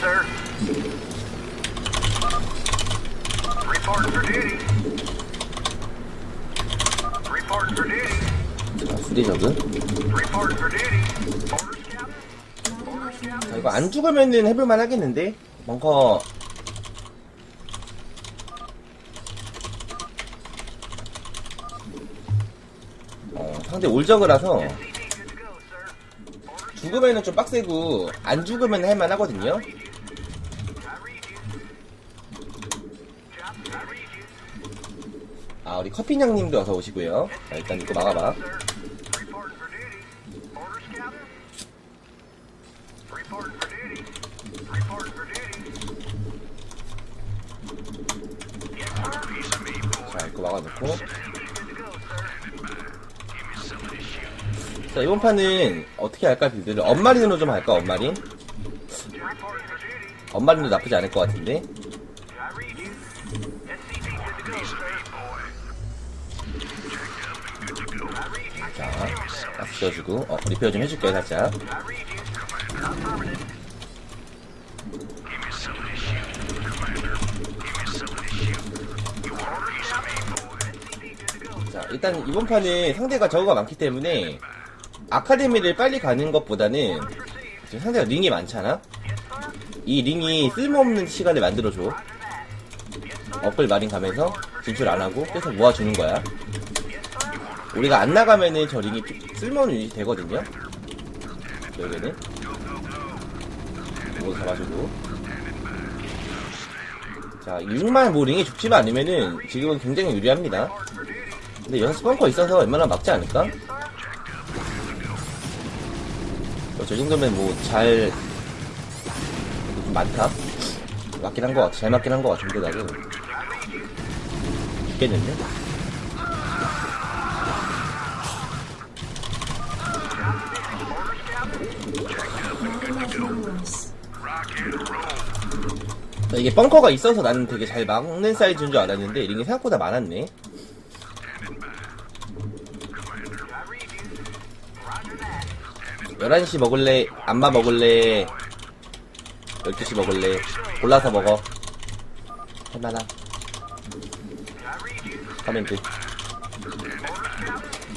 sir. Reporting for duty. Reporting for duty. 자, 수리저그. Reporting for duty. Orders, Captain. Orders, Captain. 자, 이거 안 죽으면은 해볼만 하겠는데? 벙커. 어, 상대 올저그라서 Good to go, sir. 죽으면은 좀 빡세고 안 죽으면 할만 하거든요. I read you. Captain, I read you. 아 우리 커피냥님도 어서 오시고요. 자, 일단 이거 막아봐. 자 이거 막아놓고. 자 이번 판은 어떻게 할까 빌드를 엄마린으로 좀 할까 엄마린? 엄마린도 나쁘지 않을 것 같은데. 지어주고 어 리페어 좀 해줄게요 살짝. 자 일단 이번 판은 상대가 저거가 많기 때문에 아카데미를 빨리 가는 것보다는 지금 상대가 링이 많잖아. 이 링이 쓸모없는 시간을 만들어줘. 업글 마린 가면서 진출 안 하고 계속 모아주는 거야. 우리가 안 나가면은 저 링이 쓸모없는 유닛이 되거든요. 여기는 이거 잡아주고. 자, 6만 뭐 링이 죽지만 않으면은 지금은 굉장히 유리합니다. 근데 연습 벙커 있어서 웬만하면 막지 않을까? 어, 저 정도면 뭐잘좀 많다. 맞긴 한거 같아. 잘 맞긴 한거 같은데 나도 죽겠는데? 이게 벙커가 있어서 나는 되게 잘 막는 사이즈인 줄 알았는데 링이 생각보다 많았네. 11시 먹을래? 안마 먹을래? 12시 먹을래? 골라서 먹어. 할만함. 커멘트.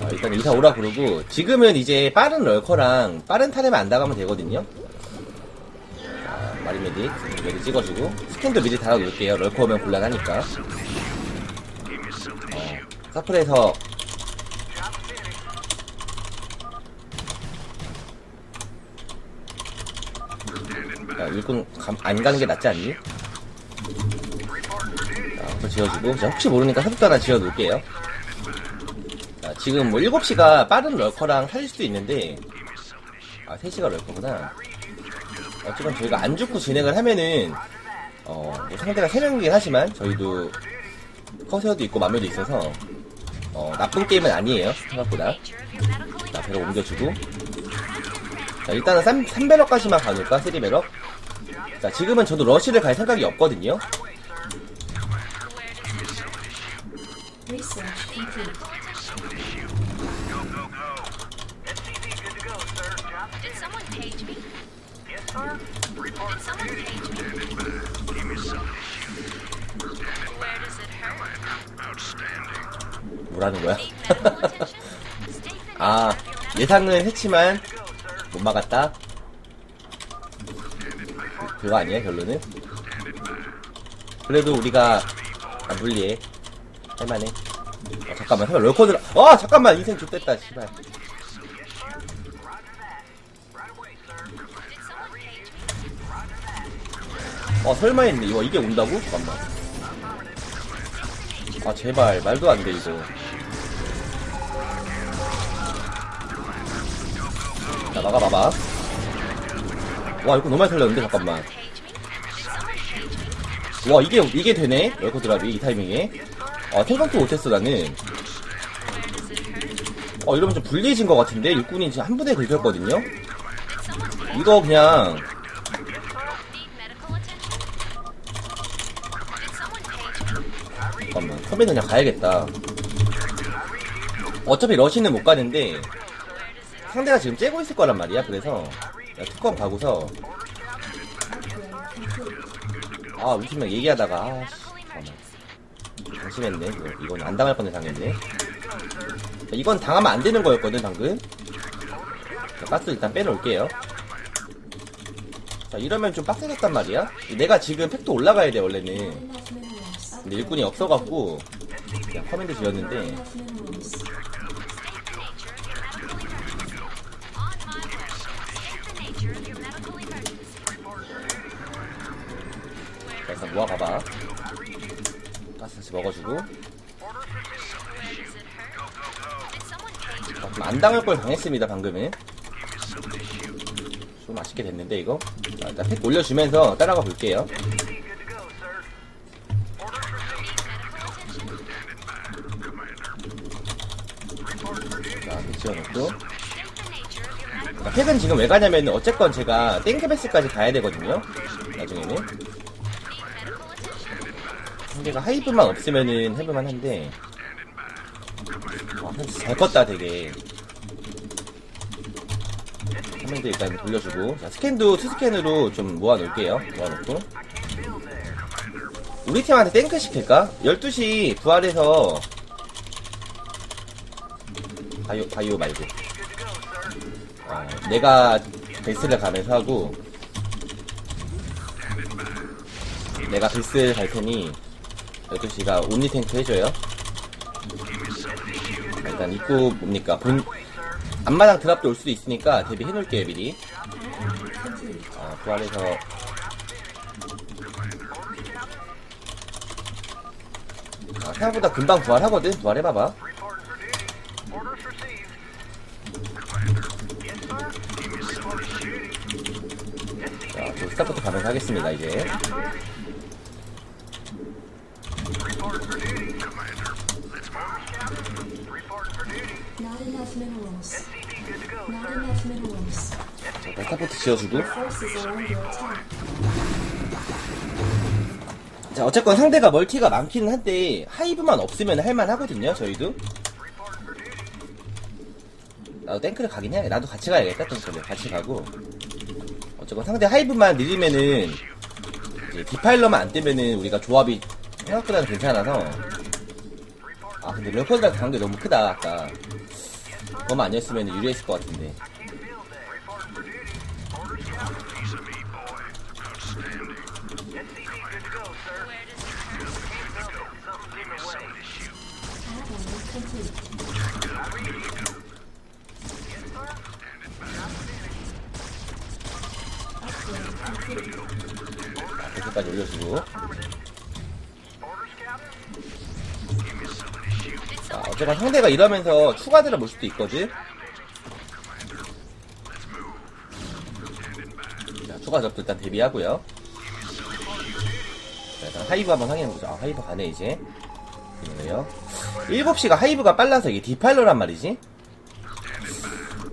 아, 일단 이사 오라 그러고, 지금은 이제 빠른 럴커랑 빠른 타렘만 안 나가면 되거든요? 자, 마리메딕, 여기 찍어주고, 스캔도 미리 달아놓을게요. 럴커 오면 곤란하니까. 어, 사플에서 야, 일꾼 감- 안 가는 게 낫지 않니? 자, 그거 지어주고. 자, 혹시 모르니까 삽도 하나 지어놓을게요. 자, 지금 뭐 7시가 빠른 럴커랑 살릴 수도 있는데, 아, 3시가 럴커구나. 어쨌건 저희가 안 죽고 진행을 하면은, 어, 뭐 상대가 3명이긴 하지만, 저희도 커세어도 있고 마묘도 있어서, 어, 나쁜 게임은 아니에요. 생각보다. 자, 배럭 옮겨주고. 자, 일단은 3, 3배럭까지만 가놓을까? 3배럭? 자, 지금은 저도 러시를 갈 생각이 없거든요. 뭐라는 거야? 아, 예상은 했지만. 못 막았다. 그거 아니야, 결론은? 그래도 우리가, 안 불리해. 할만해. 아, 잠깐만, 설마 럴커들, 아, 잠깐만, 인생 좋됐다, 씨발. 어, 설마 했네. 이거, 이게 온다고? 잠깐만. 아, 제발, 말도 안 돼, 이거. 자, 나가봐봐. 와, 이거 너무 많이 살렸는데, 잠깐만. 와, 이게, 이게 되네? 럴커 드랍이, 이 타이밍에. 아, 생각도 못했어, 나는. 어, 이러면 좀 불리해진 것 같은데? 일꾼이 지금 한 부대에 긁혔거든요? 이거 그냥, 컴퓨터 그냥 가야겠다. 어차피 러시는 못 가는데, 상대가 지금 째고 있을 거란 말이야, 그래서. 야, 특검 가고서, 아 팀이랑 얘기하다가 아 잠깐만. 방심했네 이건 안 당할 뻔해 당했네. 자, 이건 당하면 안 되는 거였거든 방금 자, 가스 일단 빼놓을게요. 자 이러면 좀 빡세졌단 말이야? 내가 지금 팩도 올라가야 돼 원래는 근데 일꾼이 없어갖고 그냥 커맨드 지었는데. 자 일단 모아가봐 가스 다시 먹어주고 you? 자, 좀안 당할 걸 당했습니다 방금은 좀 아쉽게 됐는데 이거 자, 일단 팩 올려주면서 따라가 볼게요 팩은 지금 왜 가냐면 어쨌건 제가 땡크베스까지 가야 되거든요. 나중에는? 상대가 하이브만 없으면은 해볼만 한데. 아, 펜스 잘 컸다 되게. 화면도 일단 돌려주고. 자, 스캔도 투스캔으로 좀 모아놓을게요. 모아놓고. 우리 팀한테 땡크 시킬까? 12시 부활해서 바이오, 바이오 말고. 어, 내가 베스를 가면서 하고 내가 베스 갈 테니 12시가 온리 탱크 해줘요. 자, 일단 입구 뭡니까? 본 앞마당 드랍도 올 수도 있으니까 대비해 놓을게요 미리. 아, 부활해서. 아, 생각보다 금방 부활하거든? 부활해봐봐 Report for duty. Orders received. 자, 저 스타부터 가면서 하겠습니다 이제 스타부터 지어주고. 자 어쨌건 상대가 멀티가 많기는 한데 하이브만 없으면 할만하거든요 저희도 나도 탱크를 가긴 해야 나도 같이 가야겠다 탱크를 같이 가고 어쨌건 상대 하이브만 느리면은 이제 디파일러만 안 뜨면은 우리가 조합이 생각보다는 괜찮아서. 아 근데 럴커드랑 강한 게 너무 크다 아까. 그거만 아니었으면 유리했을 것 같은데 계속까지 올려주고 자, 어쨌건 상대가 이러면서 추가들을 볼 수도 있거든. 자, 추가 접도 일단 대비하고요. 자, 일단 하이브 한번 확인해보자. 아, 하이브 가네, 이제. 그러네요. 7시가 하이브가 빨라서 이게 디파일러란 말이지.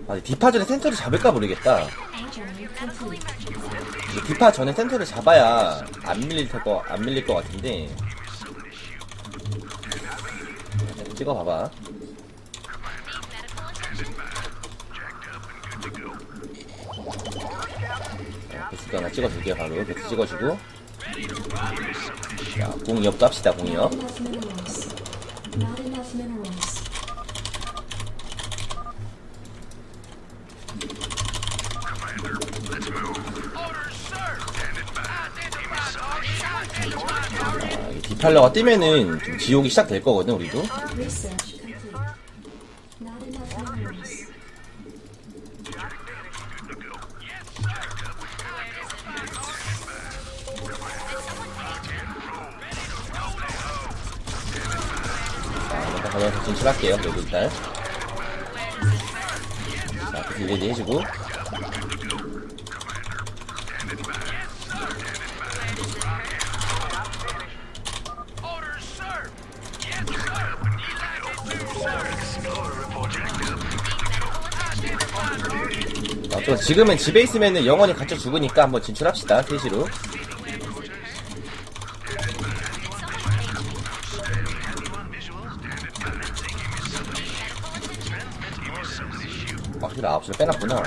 아, 디파 전에 센터를 잡을까 모르겠다. 디파 전에 센터를 잡아야 안 밀릴 거, 안 밀릴 것 같은데. 자, 찍어봐봐. 자, 배스도 하나 찍어줄게요, 바로. 배스 찍어주고. 자, 공이업도 합시다, 공이업. 디팔러가 뜨면은 좀 지옥이 시작될 거거든, 우리도. 일단 가면서 진출할게요, 그래도 일단. 자, 배스 레디 해주고. 자, 또 지금은 집에 있으면은 영원히 갇혀 죽으니까 한번 진출합시다, 셋시로. 확실히 9시로 빼놨구나.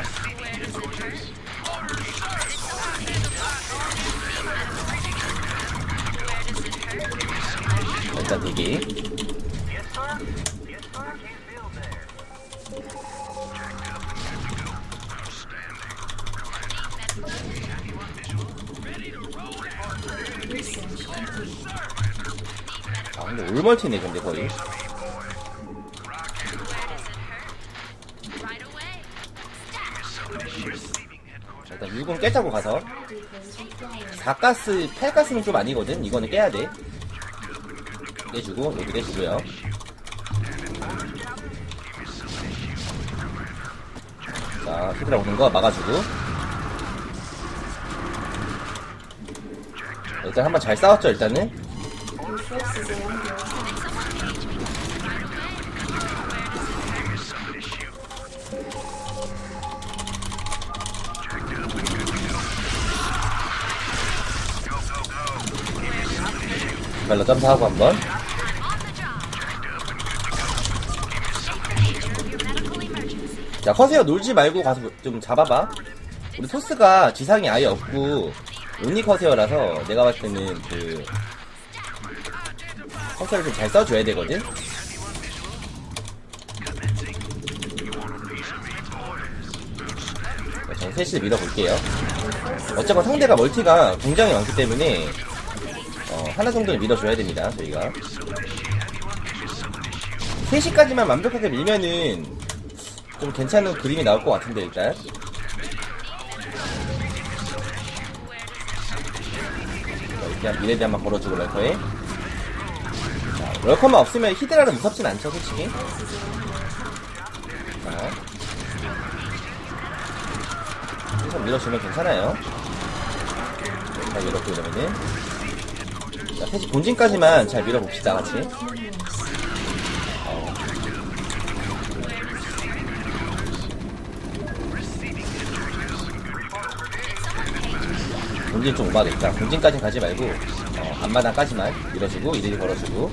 일단 대기. 아, 근데 올멀티네, 근데 거의. 일단 6은 깨자고 가서. 4가스, 8가스는 좀 아니거든? 이거는 깨야 돼. 깨주고, 여기 깨주고요. 자, 히드라 오는 거 막아주고. 일단 한번 잘 싸웠죠, 일단은. 발로 점프하고 한번. 자, 커세어 놀지 말고 가서 좀 잡아봐. 우리 토스가 지상이 아예 없고, 온리 커세어라서 내가 봤을 때는 그, 커세어를 좀 잘 써줘야 되거든? 자, 저는 셋을 밀어볼게요. 어쨌건 상대가 멀티가 굉장히 많기 때문에, 어, 하나 정도는 밀어줘야 됩니다, 저희가. 3시까지만 완벽하게 밀면은, 좀 괜찮은 그림이 나올 것 같은데 일단 자, 일단 미래대 한번 걸어주고 럴커에. 자, 럴커만 없으면 히드라는 무섭진 않죠 솔직히? 자. 계속 밀어주면 괜찮아요. 자 이렇게 이러면은. 자 패지 본진까지만 잘 밀어봅시다 같이 본진 좀 오바겠다. 본진까진 가지 말고 어, 앞마당까지만 밀어주고 이리리 걸어주고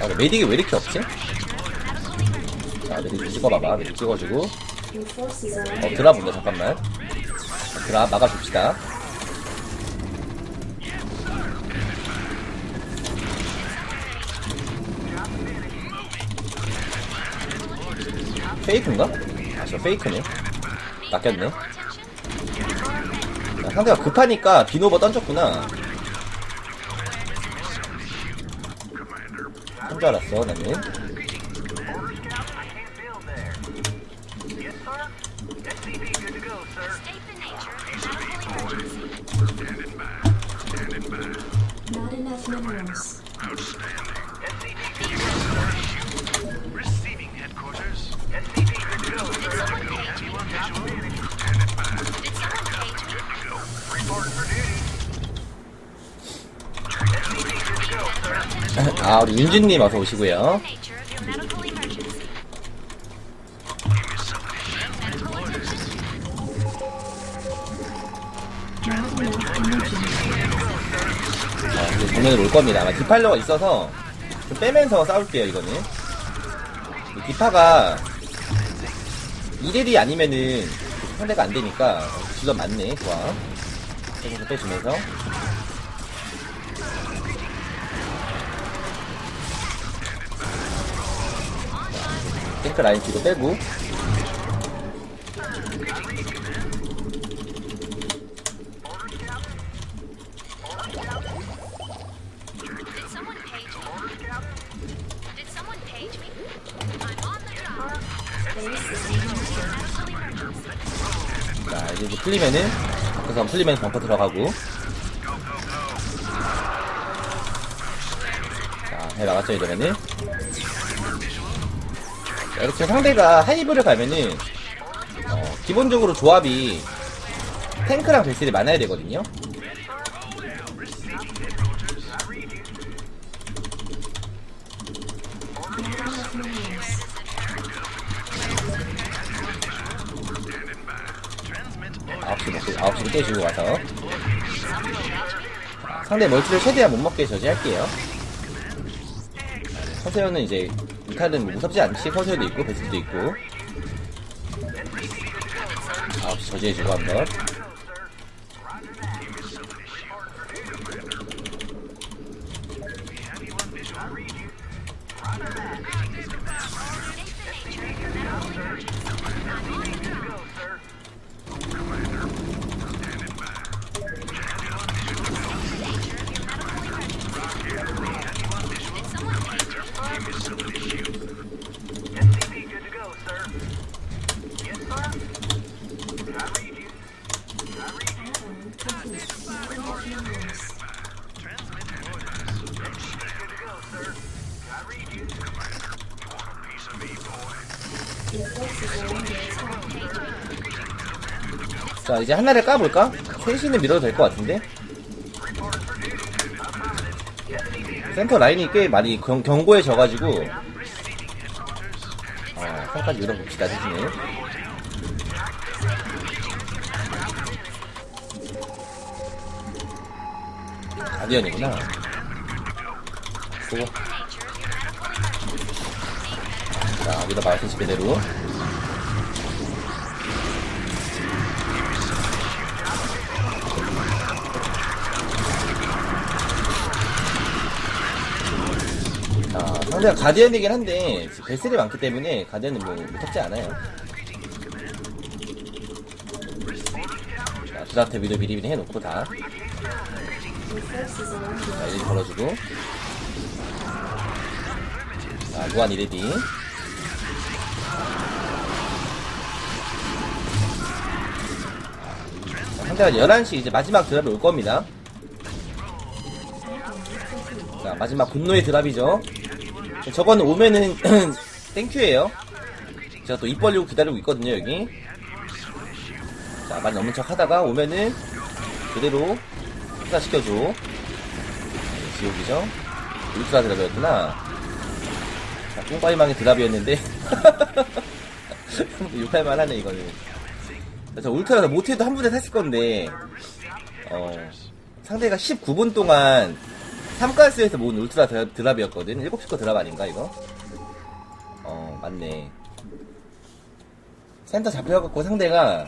아, 메딕이 왜 이렇게 없지? 자, 메딕 찍어봐봐. 메딕 찍어주고 어, 드라 본다 잠깐만 자, 드라 막아줍시다 페이크인가? 아, 저 페이크네. 낚였네. 자, 상대가 급하니까 비노버 던졌구나. 한 줄 알았어, 나는. 아, 우리 윤준님 어서 오시고요. 어, 이제 정면으로 올 겁니다. 아마 디팔러가 있어서 좀 빼면서 싸울게요, 이거는. 이 디파가 2대1이 아니면은 상대가 안 되니까 주전 맞네, 좋아. 빼면서 빼주면서. 자, 탱크 라인 뒤로 빼고. Did someone 자, 이제, 이제 풀리면은, 그래서 풀리면 벙커 들어가고. 자, 해 나갔죠, 이러면은. 자, 이렇게 상대가 하이브를 가면은, 어, 기본적으로 조합이 탱크랑 베슬이 많아야 되거든요. 9시, 9시를 깨주고 가서. 상대 멀티를 최대한 못 먹게 저지할게요. 커세어는 이제 이탈은 뭐 무섭지 않지? 커세어도 있고 베스트도 있고. 9시 저지해주고 한번. 자, 이제 하나를 까볼까? 셋이는 밀어도 될 것 같은데? 센터 라인이 꽤 많이 경, 견고해져가지고, 어, 선까지 밀어봅시다, 셋이는. 가디언이구나. 수고. 자, 밀어봐요, 셋이 그대로. 아, 상대가 가디언이긴 한데, 베슬이 많기 때문에 가디언은 뭐, 무섭지 않아요. 자, 드라트 미도 미리미리 해놓고 다. 자, 이리 걸어주고. 자, 무한 이레디. 자, 상대가 11시 이제 마지막 드랍이 올 겁니다. 자, 마지막 분노의 드랍이죠. 저거는 오면은 땡큐예요. 제가 또 입 벌리고 기다리고 있거든요, 여기. 자, 많이 넘는 척 하다가 오면은 그대로 투자시켜줘. 네, 지옥이죠. 울트라 드랍이었구나. 자, 똥바이망의 드랍이었는데. 욕할만 하네, 이거는. 저 울트라가 못해도 한 분에 샀을 건데, 어, 상대가 19분 동안 3가스에서 모은 울트라 드랍, 드랍 이었거든. 7시 거 드랍 아닌가, 이거? 어, 맞네. 센터 잡혀갖고 상대가